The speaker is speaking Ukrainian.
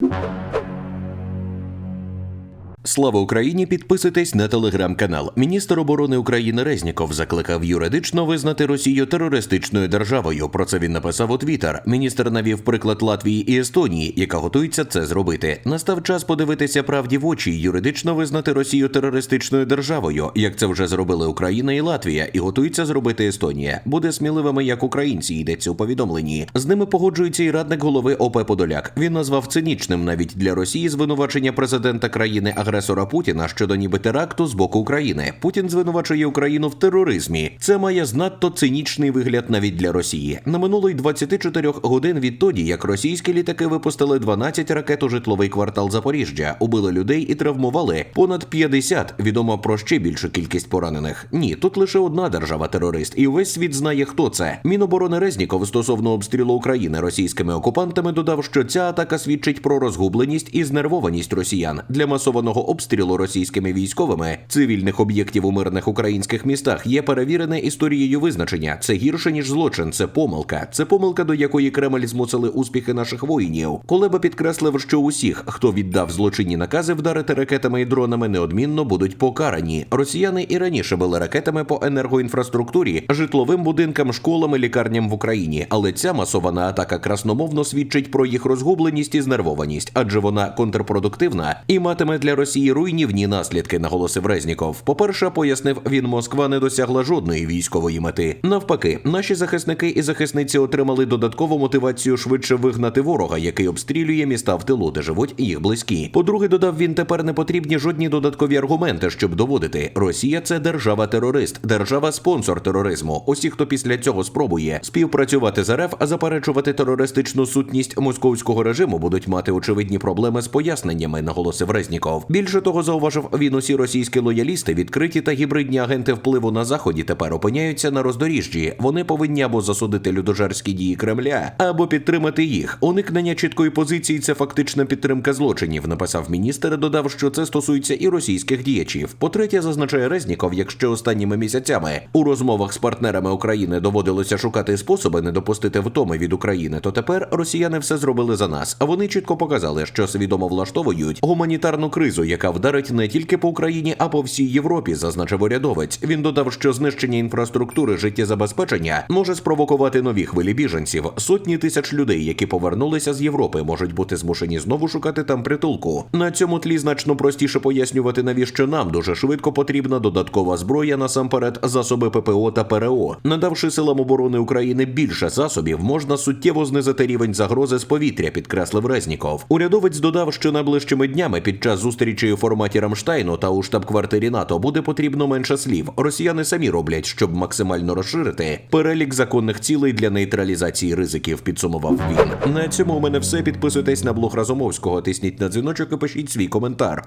you. Слава Україні! Підписуйтесь на телеграм-канал. Міністр оборони України Резніков закликав юридично визнати Росію терористичною державою. Про це він написав у Твіттер. Міністр навів приклад Латвії і Естонії, яка готується це зробити. Настав час подивитися правді в очі юридично визнати Росію терористичною державою, як це вже зробили Україна і Латвія, і готується зробити Естонія. Буде сміливими як українці. Йдеться у повідомленні. З ними погоджується і радник голови ОП Подоляк. Він назвав цинічним навіть для Росії звинувачення президента країни агресора Путіна щодо ніби теракту з боку України. Путін звинувачує Україну в тероризмі. Це має знадто цинічний вигляд навіть для Росії. На минулої 24 годин відтоді, як російські літаки випустили 12 ракет у житловий квартал Запоріжжя, убили людей і травмували понад 50. Відомо про ще більшу кількість поранених. Ні, тут лише одна держава-терорист, і увесь світ знає, хто це. Міноборони Резніков стосовно обстрілу України російськими окупантами додав, що ця атака свідчить про розгубленість і знервованість росіян для масованого обстрілу російськими військовими цивільних об'єктів у мирних українських містах є перевірене історією визначення. Це гірше ніж злочин, це помилка. Це помилка, до якої Кремль змусили успіхи наших воїнів. Колеба підкреслив, що усіх, хто віддав злочинні накази вдарити ракетами і дронами, неодмінно будуть покарані. Росіяни і раніше били ракетами по енергоінфраструктурі, житловим будинкам, школам лікарням в Україні. Але ця масована атака красномовно свідчить про їх розгубленість і знервованість, адже вона контрпродуктивна і матиме для Росії руйнівні наслідки, наголосив Резніков. По-перше, пояснив він, Москва не досягла жодної військової мети. Навпаки, наші захисники і захисниці отримали додаткову мотивацію швидше вигнати ворога, який обстрілює міста в тилу, де живуть їх близькі. По-друге, додав він, тепер не потрібні жодні додаткові аргументи, щоб доводити, Росія це держава-терорист, держава-спонсор тероризму. Усі, хто після цього спробує співпрацювати з РФ, а заперечувати терористичну сутність московського режиму, будуть мати очевидні проблеми з поясненнями, наголосив Резніков. Більше того, зауважив він, усі російські лоялісти, відкриті та гібридні агенти впливу на заході тепер опиняються на роздоріжжі. Вони повинні або засудити людожерські дії Кремля, або підтримати їх. Уникнення чіткої позиції це фактична підтримка злочинів. Написав міністр. Додав, що це стосується і російських діячів. По-третє, зазначає Резніков, якщо останніми місяцями у розмовах з партнерами України доводилося шукати способи не допустити втоми від України, то тепер росіяни все зробили за нас. Вони чітко показали, що свідомо влаштовують гуманітарну кризу, яка вдарить не тільки по Україні, а по всій Європі, зазначив урядовець. Він додав, що знищення інфраструктури життєзабезпечення може спровокувати нові хвилі біженців. Сотні тисяч людей, які повернулися з Європи, можуть бути змушені знову шукати там притулку. На цьому тлі значно простіше пояснювати, навіщо нам дуже швидко потрібна додаткова зброя, насамперед засоби ППО та ПРО. Надавши силам оборони України більше засобів, можна суттєво знизити рівень загрози з повітря, підкреслив Резніков. Урядовець додав, що найближчими днями під час зустрічі у форматі Рамштайну та у штаб-квартирі НАТО буде потрібно менше слів. Росіяни самі роблять, щоб максимально розширити перелік законних цілей для нейтралізації ризиків. Підсумував він. На цьому у мене все. Підписуйтесь на блог Разумовського, тисніть на дзвіночок і пишіть свій коментар.